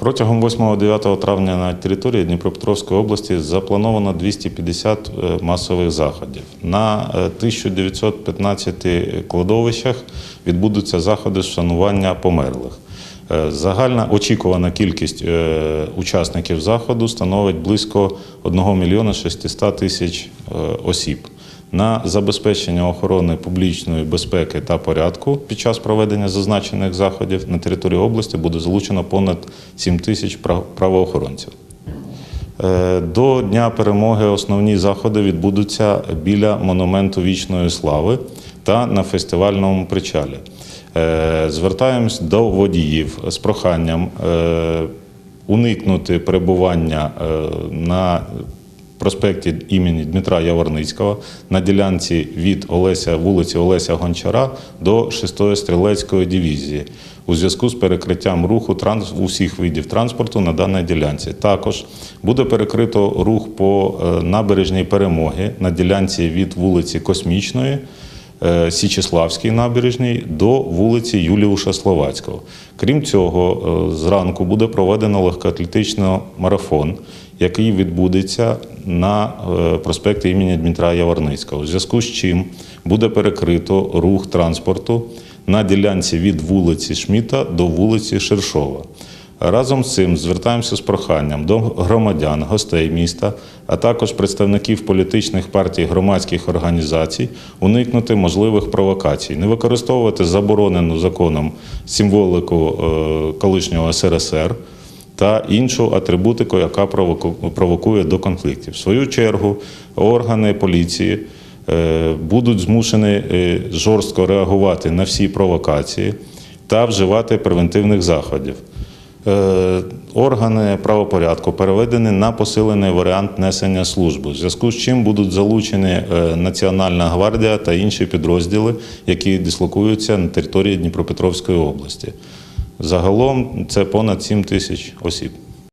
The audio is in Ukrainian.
Протягом 8-9 травня на території Дніпропетровської області заплановано 250 е, масових заходів. На е, 1915 кладовищах відбудуться заходи з вшанування померлих. Е, Загальна очікувана кількість е, учасників заходу становить близько 1 мільйона 600 тисяч е, осіб. На забезпечення охорони публічної безпеки та порядку під час проведення зазначених заходів на території області буде залучено понад 7 тисяч прав- правоохоронців. Е, До Дня перемоги основні заходи відбудуться біля монументу вічної слави та на фестивальному причалі. Е, Звертаємось до водіїв з проханням е, уникнути перебування на проспекті імені Дмитра Яворницького на ділянці від Олеся вулиці Олеся Гончара до 6-ї стрілецької дивізії у зв'язку з перекриттям руху транс усіх видів транспорту на даній ділянці. Також буде перекрито рух по е, набережній перемоги на ділянці від вулиці Космічної. Е, Січеславській набережній до вулиці Юліуша Словацького. Крім цього, е, зранку буде проведено легкоатлетичний марафон, який відбудеться на е, проспекті імені Дмитра Яворницького. У зв'язку з чим буде перекрито рух транспорту на ділянці від вулиці Шміта до вулиці Шершова. Разом з цим звертаємося з проханням до громадян, гостей міста, а також представників політичних партій, громадських організацій уникнути можливих провокацій, не використовувати заборонену законом символику е, колишнього СРСР та іншу атрибутику, яка провоку- провокує до конфліктів. В свою чергу органи поліції е, будуть змушені е, жорстко реагувати на всі провокації та вживати превентивних заходів. Е, Органи правопорядку переведені на посилений варіант несення служби, в зв'язку з чим будуть залучені е, Національна гвардія та інші підрозділи, які дислокуються на території Дніпропетровської області. Загалом це понад 7 тисяч осіб.